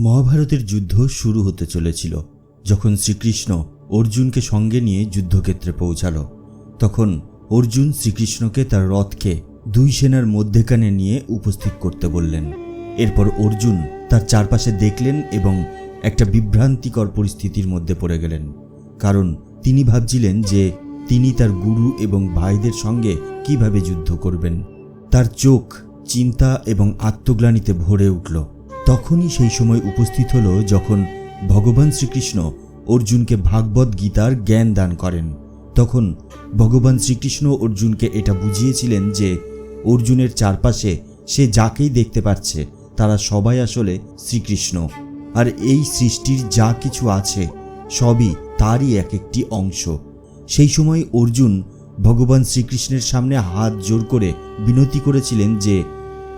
মহাভারতের যুদ্ধ শুরু হতে চলেছিল। যখন শ্রীকৃষ্ণ অর্জুনকে সঙ্গে নিয়ে যুদ্ধক্ষেত্রে পৌঁছালো, তখন অর্জুন শ্রীকৃষ্ণকে তার রথকে দুই সেনার মধ্যেখানে নিয়ে উপস্থিত করতে বললেন। এরপর অর্জুন তার চারপাশে দেখলেন এবং একটা বিভ্রান্তিকর পরিস্থিতির মধ্যে পড়ে গেলেন। কারণ তিনি ভাবছিলেন যে তিনি তার গুরু এবং ভাইদের সঙ্গে কীভাবে যুদ্ধ করবেন। তার চোখ, চিন্তা এবং আত্মগ্লানিতে ভরে উঠল। তখনই সেই সময় উপস্থিত হলো যখন ভগবান শ্রীকৃষ্ণ অর্জুনকে ভাগবত গীতার জ্ঞান দান করেন। তখন ভগবান শ্রীকৃষ্ণ অর্জুনকে এটা বুঝিয়েছিলেন যে অর্জুনের চারপাশে সে যাকেই দেখতে পাচ্ছে, তারা সবাই আসলে শ্রীকৃষ্ণ। আর এই সৃষ্টির যা কিছু আছে, সবই তারই এক একটি অংশ। সেই সময় অর্জুন ভগবান শ্রীকৃষ্ণের সামনে হাত জোর করে বিনতি করেছিলেন যে,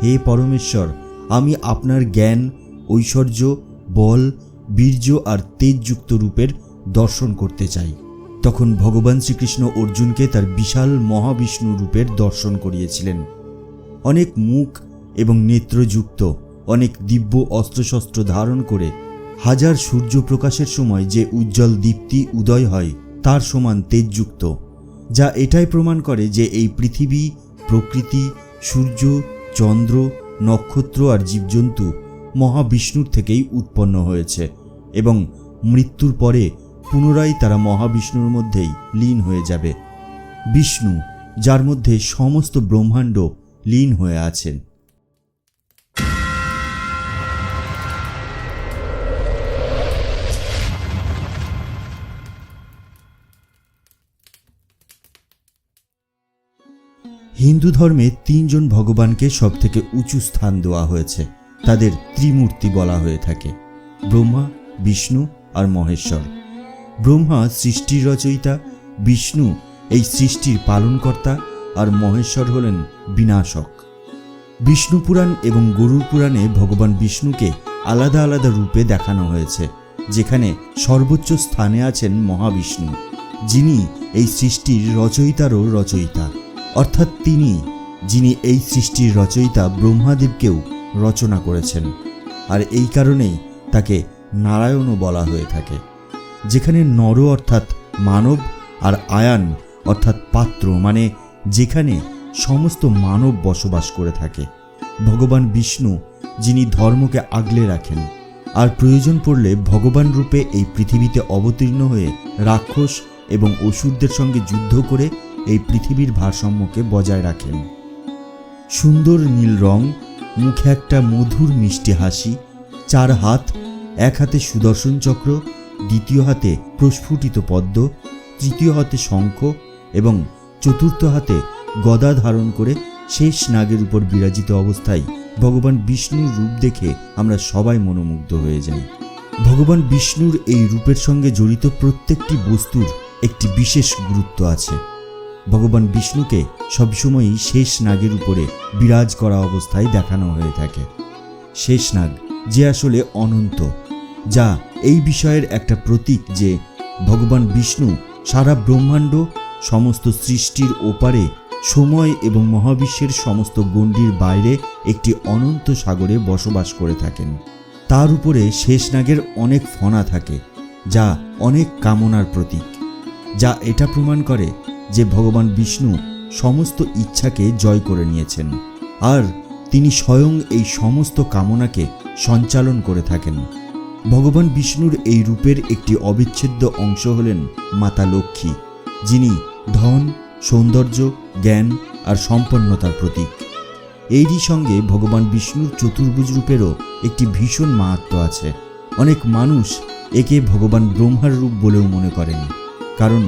হে পরমেশ্বর আমি আপনার জ্ঞান, ঐশ্বর্য, বল, বীর্য আর তেজযুক্ত রূপের দর্শন করতে চাই। তখন ভগবান শ্রীকৃষ্ণ অর্জুনকে তার বিশাল মহাবিষ্ণু রূপের দর্শন করিয়েছিলেন। অনেক মুখ এবং নেত্রযুক্ত, অনেক দিব্য অস্ত্রশস্ত্র ধারণ করে হাজার সূর্য প্রকাশের সময় যে উজ্জ্বল দীপ্তি উদয় হয়, তার সমান তেজযুক্ত, যা এটাই প্রমাণ করে যে এই পৃথিবী প্রকৃতি, সূর্য, চন্দ্র নক্ষত্র আর জীবজন্তু মহাবিষ্ণুর থেকেই উৎপন্ন হয়েছে এবং মৃত্যুর পরে পুনরায় তারা মহাবিষ্ণুর মধ্যেই লীন হয়ে যাবে। বিষ্ণু, যার মধ্যে সমস্ত ব্রহ্মাণ্ড লীন হয়ে আছেন। হিন্দু ধর্মে তিনজন ভগবানকে সবথেকে উঁচু স্থান দেওয়া হয়েছে। তাদের ত্রিমূর্তি বলা হয়ে থাকে। ব্রহ্মা, বিষ্ণু আর মহেশ্বর। ব্রহ্মা সৃষ্টির রচয়িতা, বিষ্ণু এই সৃষ্টির পালনকর্তা আর মহেশ্বর হলেন বিনাশক। বিষ্ণু পুরাণ এবং গরুর পুরাণে ভগবান বিষ্ণুকে আলাদা আলাদা রূপে দেখানো হয়েছে, যেখানে সর্বোচ্চ স্থানে আছেন মহাবিষ্ণু, যিনি এই সৃষ্টির রচয়িতারও রচয়িতা। অর্থাৎ তিনি, যিনি এই সৃষ্টির রচয়িতা ব্রহ্মাদেবকেও রচনা করেছেন। আর এই কারণেই তাকে নারায়ণও বলা হয়ে থাকে। যেখানে নর অর্থাৎ মানব আর আয়ান অর্থাৎ পাত্র মানে যেখানে সমস্ত মানব বসবাস করে থাকে। ভগবান বিষ্ণু, যিনি ধর্মকে আগলে রাখেন, আর প্রয়োজন পড়লে ভগবান রূপে এই পৃথিবীতে অবতীর্ণ হয়ে রাক্ষস এবং অসুরদের সঙ্গে যুদ্ধ করে এই পৃথিবীর ভারসাম্যকে বজায় রাখেন। সুন্দর নীল রং, মুখে একটা মধুর মিষ্টি হাসি, চার হাত, এক হাতে সুদর্শন চক্র, দ্বিতীয় হাতে প্রস্ফুটিত পদ্ম, তৃতীয় হাতে শঙ্খ এবং চতুর্থ হাতে গদা ধারণ করে শেষ নাগের উপর বিরাজিত অবস্থায় ভগবান বিষ্ণুর রূপ দেখে আমরা সবাই মনোমুগ্ধ হয়ে যাই। ভগবান বিষ্ণুর এই রূপের সঙ্গে জড়িত প্রত্যেকটি বস্তুর একটি বিশেষ গুরুত্ব আছে। ভগবান বিষ্ণুকে সবসময়ই শেষ নাগের উপরে বিরাজ করা অবস্থায় দেখানো হয়ে থাকে। শেষ নাগ, যে আসলে অনন্ত, যা এই বিষয়ের একটা প্রতীক যে ভগবান বিষ্ণু সারা ব্রহ্মাণ্ড, সমস্ত সৃষ্টির ওপারে, সময় এবং মহাবিশ্বের সমস্ত গণ্ডির বাইরে একটি অনন্ত সাগরে বসবাস করে থাকেন। তার উপরে শেষ নাগের অনেক ফণা থাকে, যা অনেক কামনার প্রতীক, যা এটা প্রমাণ করে যে ভগবান বিষ্ণু সমস্ত ইচ্ছাকে জয় করে নিয়েছেন, আর তিনি স্বয়ং এই সমস্ত কামনাকে সঞ্চালন করে থাকেন। ভগবান বিষ্ণুর এই রূপের একটি অবিচ্ছেদ্য অংশ হলেন মাতা লক্ষ্মী, যিনি ধন, সৌন্দর্য, জ্ঞান আর সম্পন্নতার প্রতীক। এরই সঙ্গে ভগবান বিষ্ণুর চতুর্ভুজ রূপেরও একটি ভীষণ মাহাত্ম আছে। অনেক মানুষ একে ভগবান ব্রহ্মার রূপ বলেও মনে করেন, কারণ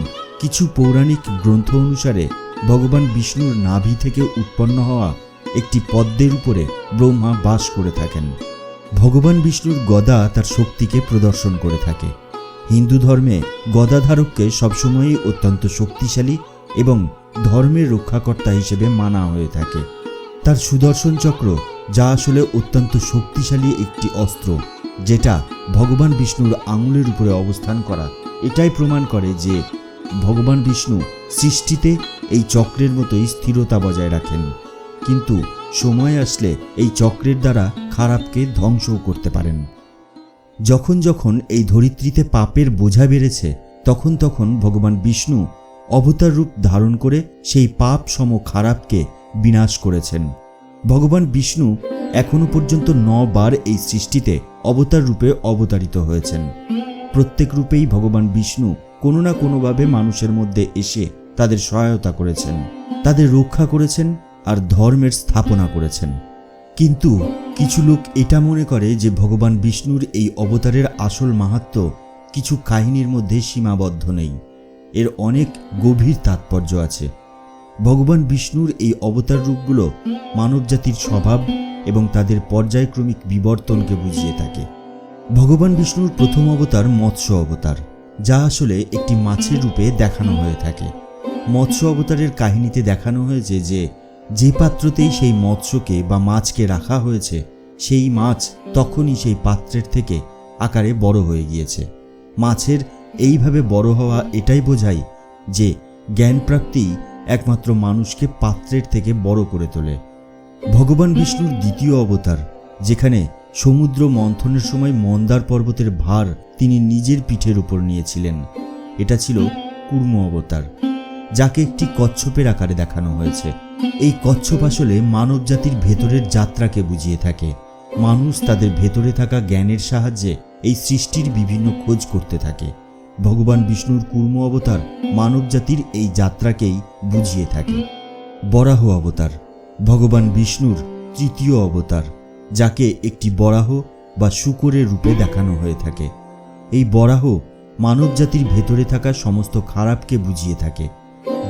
কিছু পৌরাণিক গ্রন্থ অনুসারে ভগবান বিষ্ণুর নাভি থেকে উৎপন্ন হওয়া একটি পদ্মের উপরে ব্রহ্মা বাস করে থাকেন। ভগবান বিষ্ণুর গদা তার শক্তিকে প্রদর্শন করে থাকে। হিন্দু ধর্মে গদাধারককে সবসময়ই অত্যন্ত শক্তিশালী এবং ধর্মের রক্ষাকর্তা হিসেবে মানা হয়ে থাকে। তার সুদর্শন চক্র যা আসলে অত্যন্ত শক্তিশালী একটি অস্ত্র, যেটা ভগবান বিষ্ণুর আঙুলের উপরে অবস্থান করা, এটাই প্রমাণ করে যে ভগবান বিষ্ণু সৃষ্টিতে এই চক্রের মতোই স্থিরতা বজায় রাখেন। কিন্তু সময় আসলে এই চক্রের দ্বারা খারাপকে ধ্বংসও করতে পারেন। যখন যখন এই ধরিত্রীতে পাপের বোঝা বেড়েছে, তখন তখন ভগবান বিষ্ণু অবতার রূপ ধারণ করে সেই পাপ সম খারাপকে বিনাশ করেছেন। ভগবান বিষ্ণু এখনও পর্যন্ত বার এই সৃষ্টিতে অবতার রূপে অবতারিত হয়েছেন। প্রত্যেক রূপেই ভগবান বিষ্ণু কোনো না কোনোভাবে মানুষের মধ্যে এসে তাদের সহায়তা করেছেন। তাদের রক্ষা করেছেন আর ধর্মের স্থাপনা করেছেন। কিন্তু কিছু লোক এটা মনে করে যে ভগবান বিষ্ণুর এই অবতারের আসল মাহাত্ম কিছু কাহিনীর মধ্যে সীমাবদ্ধ নেই। এর অনেক গভীর তাৎপর্য আছে। ভগবান বিষ্ণুর এই অবতার রূপগুলো মানবজাতির স্বভাব এবং তাদের পর্যায়ক্রমিক বিবর্তনকে বুঝিয়ে থাকে। ভগবান বিষ্ণুর প্রথম অবতার মৎস্য অবতার। যা আসলে একটি মাছের রূপে দেখানো হয়ে থাকে। মৎস্য অবতারের কাহিনীতে দেখানো হয়েছে যে যে পাত্রতেই সেই মৎস্যকে বা মাছকে রাখা হয়েছে, সেই মাছ তখনই সেই পাত্রের থেকে আকারে বড় হয়ে গিয়েছে। মাছের এইভাবে বড় হওয়া এটাই বোঝায় যে জ্ঞানপ্রাপ্তি একমাত্র মানুষকে পাত্রের থেকে বড় করে তোলে। ভগবান বিষ্ণুর দ্বিতীয় অবতার, যেখানে সমুদ্র মন্থনের সময় মন্দার পর্বতের ভার তিনি নিজের পিঠের উপর নিয়েছিলেন। এটা ছিল কুর্ম অবতার, যাকে একটি কচ্ছপের আকারে দেখানো হয়েছে। এই কচ্ছপ আসলে মানব জাতির ভেতরের যাত্রাকে বুঝিয়ে থাকে। মানুষ তাদের ভেতরে থাকা জ্ঞানের সাহায্যে এই সৃষ্টির বিভিন্ন খোঁজ করতে থাকে। ভগবান বিষ্ণুর কুর্ম অবতার মানব জাতির এই যাত্রাকেই বুঝিয়ে থাকে। বরাহ অবতার, ভগবান বিষ্ণুর তৃতীয় অবতার। যাকে একটি বরাহ বা শুকরের রূপে দেখানো হয়ে থাকে। এই বরাহ মানব জাতির ভেতরে থাকা সমস্ত খারাপকে বুঝিয়ে থাকে,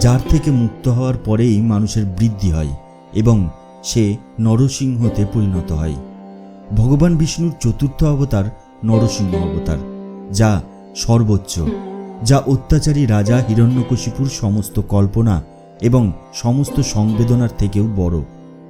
যার থেকে মুক্ত হওয়ার পরেই মানুষের বৃদ্ধি হয় এবং সে নরসিংহতে পরিণত হয়। ভগবান বিষ্ণুর চতুর্থ অবতার নরসিংহ অবতার, যা সর্বোচ্চ, যা অত্যাচারী রাজা হিরণ্যকশিপুর সমস্ত কল্পনা এবং সমস্ত সংবেদনার থেকেও বড়।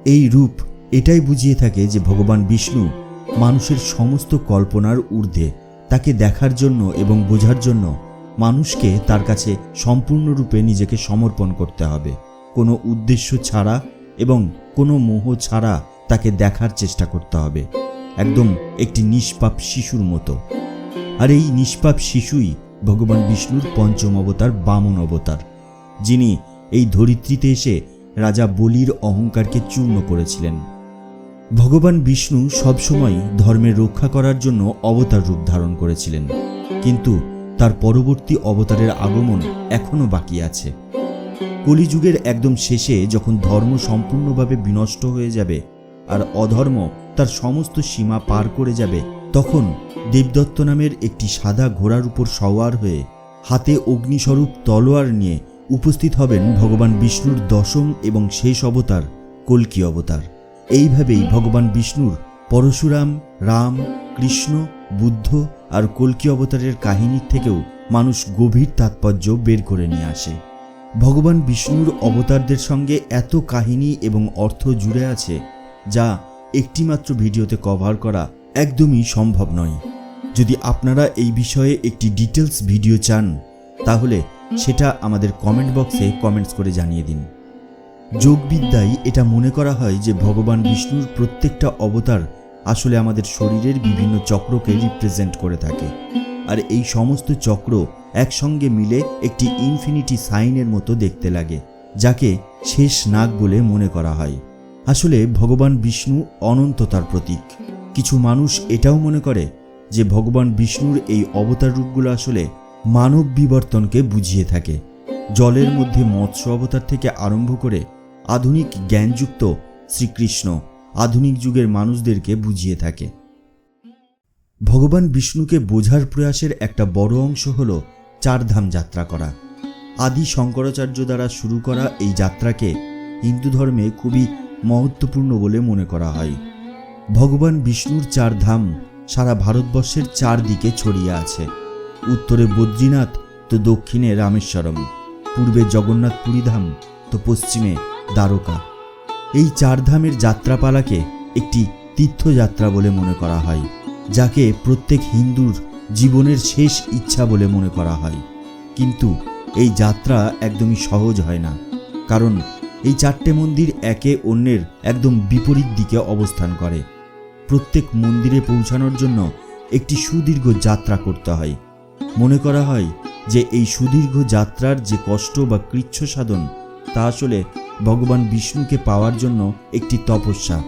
এই রূপ এটাই বুঝিয়ে থাকে যে ভগবান বিষ্ণু মানুষের সমস্ত কল্পনার ঊর্ধ্বে তাকে দেখার জন্য এবং বোঝার জন্য মানুষকে তার কাছে সম্পূর্ণরূপে নিজেকে সমর্পণ করতে হবে। কোনো উদ্দেশ্য ছাড়া এবং কোনো মোহ ছাড়া তাকে দেখার চেষ্টা করতে হবে। একদম একটি নিষ্পাপ শিশুর মতো। আর এই নিষ্পাপ শিশুই ভগবান বিষ্ণুর পঞ্চম অবতার, বামন অবতার, যিনি এই ধরিত্রীতে এসে রাজা বলির অহংকারকে চূর্ণ করেছিলেন। ভগবান বিষ্ণু সবসময় ধর্মের রক্ষা করার জন্য অবতার রূপ ধারণ করেছিলেন। কিন্তু তার পরবর্তী অবতারের আগমন এখনও বাকি আছে। কলিযুগের একদম শেষে যখন ধর্ম সম্পূর্ণভাবে বিনষ্ট হয়ে যাবে আর অধর্ম তার সমস্ত সীমা পার করে যাবে, তখন দেবদত্ত নামের একটি সাদা ঘোড়ার উপর সওয়ার হয়ে হাতে অগ্নিস্বরূপ তলোয়ার নিয়ে উপস্থিত হবেন ভগবান বিষ্ণুর দশম এবং শেষ অবতার কল্কি অবতার। এইভাবেই ভগবান বিষ্ণুর পরশুরাম, রাম, কৃষ্ণ, বুদ্ধ আর কল্কি অবতারের কাহিনীর থেকেও মানুষ গভীর তাৎপর্য বের করে নিয়ে আসে। ভগবান বিষ্ণুর অবতারদের সঙ্গে এত কাহিনী এবং অর্থ জুড়ে আছে যা একটিমাত্র ভিডিওতে কভার করা একদমই সম্ভব নয়। যদি আপনারা এই বিষয়ে একটি ডিটেলস ভিডিও চান, তাহলে সেটা আমাদের কমেন্ট বক্সে কমেন্টস করে জানিয়ে দিন। যোগবিদ্যায় এটা মনে করা হয় যে ভগবান বিষ্ণুর প্রত্যেকটা অবতার আসলে আমাদের শরীরের বিভিন্ন চক্রকে রিপ্রেজেন্ট করে থাকে। আর এই সমস্ত চক্র একসঙ্গে মিলে একটি ইনফিনিটি সাইনের মতো দেখতে লাগে, যাকে শেষ নাগ বলে মনে করা হয়। আসলে ভগবান বিষ্ণু অনন্ততার প্রতীক। কিছু মানুষ এটাও মনে করে যে ভগবান বিষ্ণুর এই অবতার রূপগুলো আসলে মানব বিবর্তনকে বুঝিয়ে থাকে। জলের মধ্যে মৎস্য অবতার থেকে আরম্ভ করে আধুনিক জ্ঞানযুক্ত শ্রীকৃষ্ণ আধুনিক যুগের মানুষদেরকে বুঝিয়ে থাকে। ভগবান বিষ্ণুকে বোঝার প্রয়াসের একটা বড় অংশ হল চারধাম যাত্রা করা। আদি শঙ্করাচার্য দ্বারা শুরু করা এই যাত্রাকে হিন্দু ধর্মে খুবই মহত্বপূর্ণ বলে মনে করা হয়। ভগবান বিষ্ণুর চার ধাম সারা ভারতবর্ষের চারদিকে ছড়িয়ে আছে। উত্তরে বদ্রীনাথ, তো দক্ষিণে রামেশ্বরম, পূর্বে জগন্নাথ পুরীধাম তো পশ্চিমে দ্বারকা। এই চারধামের যাত্রাপালাকে একটি তীর্থযাত্রা বলে মনে করা হয়, যাকে প্রত্যেক হিন্দুর জীবনের শেষ ইচ্ছা বলে মনে করা হয়। কিন্তু এই যাত্রা একদমই সহজ হয় না, কারণ এই চারটে মন্দির একে অন্যের একদম বিপরীত দিকে অবস্থান করে। প্রত্যেক মন্দিরে পৌঁছানোর জন্য একটি সুদীর্ঘ যাত্রা করতে হয়। মনে করা হয় যে এই সুদীর্ঘ যাত্রার যে কষ্ট বা কৃচ্ছ সাধন তা আসলে ভগবান বিষ্ণুকে পাওয়ার জন্য একটি তপস্যা।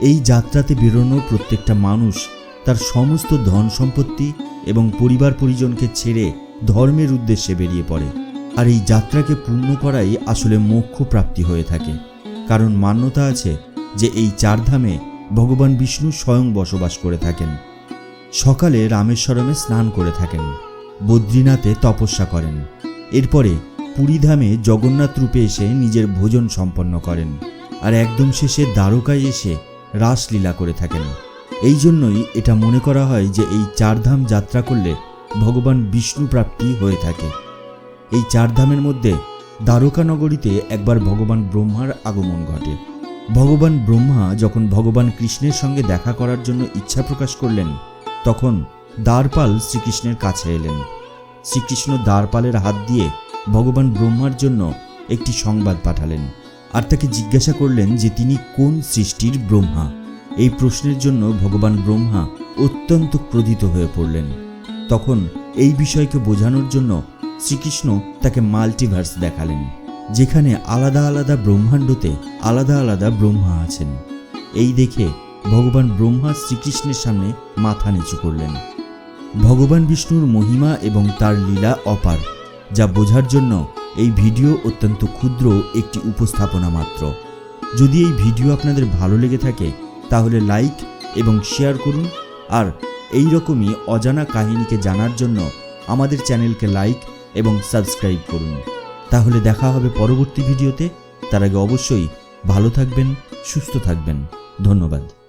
এই যাত্রাতে বেরোনো প্রত্যেকটা মানুষ তার সমস্ত ধন সম্পত্তি এবং পরিবার পরিজনকে ছেড়ে ধর্মের উদ্দেশ্যে বেরিয়ে পড়ে। আর এই যাত্রাকে পূর্ণ করাই আসলে মোক্ষ প্রাপ্তি হয়ে থাকে। কারণ মান্যতা আছে যে এই চারধামে ভগবান বিষ্ণু স্বয়ং বসবাস করে থাকেন। সকালে রামেশ্বরমে স্নান করে থাকেন। বদ্রীনাথে তপস্যা করেন। এরপরে পুরীধামে জগন্নাথ রূপে এসে নিজের ভোজন সম্পন্ন করেন। আর একদম শেষে দ্বারকায় এসে রাসলীলা করে থাকেন। এই জন্যই এটা মনে করা হয় যে এই চারধাম যাত্রা করলে ভগবান বিষ্ণু প্রাপ্তি হয়ে থাকে। এই চারধামের মধ্যে দ্বারকা নগরীতে একবার ভগবান ব্রহ্মার আগমন ঘটে। ভগবান ব্রহ্মা যখন ভগবান কৃষ্ণের সঙ্গে দেখা করার জন্য ইচ্ছা প্রকাশ করলেন, তখন দ্বারপাল শ্রীকৃষ্ণের কাছে এলেন। শ্রীকৃষ্ণ দ্বারপালের হাত দিয়ে ভগবান ব্রহ্মার জন্য একটি সংবাদ পাঠালেন আর তাকে জিজ্ঞাসা করলেন যে তিনি কোন সৃষ্টির ব্রহ্মা। এই প্রশ্নের জন্য ভগবান ব্রহ্মা অত্যন্ত ক্রোধিত হয়ে পড়লেন। তখন এই বিষয়কে বোঝানোর জন্য শ্রীকৃষ্ণ তাকে মাল্টিভার্স দেখালেন, যেখানে আলাদা আলাদা ব্রহ্মাণ্ডতে আলাদা আলাদা ব্রহ্মা আছেন। এই দেখে ভগবান ব্রহ্মা শ্রীকৃষ্ণের সামনে মাথা নিচু করলেন। ভগবান বিষ্ণুর মহিমা এবং তার লীলা অপার। যা বোঝার জন্য এই ভিডিও অত্যন্ত ক্ষুদ্র একটি উপস্থাপনা মাত্র। যদি এই ভিডিও আপনাদের ভালো লেগে থাকে, তাহলে লাইক এবং শেয়ার করুন, আর এই রকমই অজানা কাহিনীকে জানার জন্য আমাদের চ্যানেলকে লাইক এবং সাবস্ক্রাইব করুন। তাহলে দেখা হবে পরবর্তী ভিডিওতে। তার আগে অবশ্যই ভালো থাকবেন, সুস্থ থাকবেন। ধন্যবাদ।